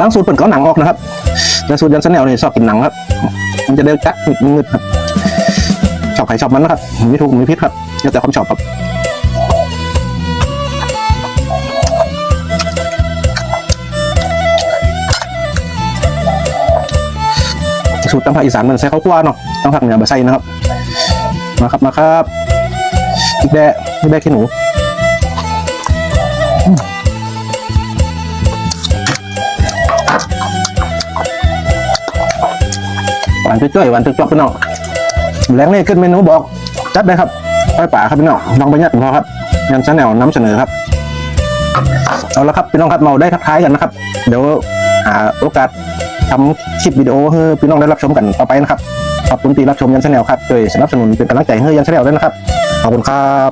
บางสูตรเปิดก็เอาหนังออกนะครับแต่สูตรยันเสนลนี่ยชอบกินหนังครับ มันจะได้กัดงึดครับชอบใครชอบมันนะครับไม่ถูกไม่ผิดครับแล้วแต่ความชอบครับสูตรตำผักอีสานมันใส่ข้าวคั่วเนาะตำผักเหนือบะไส้นะครับ มาครับมาครับพริกแดงพริกแดงขี้หนู หวานจ้อยๆหวานจอยๆพี่น้องแรงนี่ขึ้นเมนูบอกจัดเลยครับก้อยป่าครับพี่น้องลองไปยัดพอครับยันชาแนลน้ำเสนอครับ เอาละครับพี่น้องครับเมาได้ทักทายกันนะครับ เดี๋ยวหาโอกาสทำคลิปวิดีโอให้พี่น้องได้รับชมกันต่อไปนะครับขอบคุณที่รับชมยันชาแนลครับโดยสนับสนุนเป็นกำลังใจให้ยันชาแนลด้วยนะครับขอบคุณครับ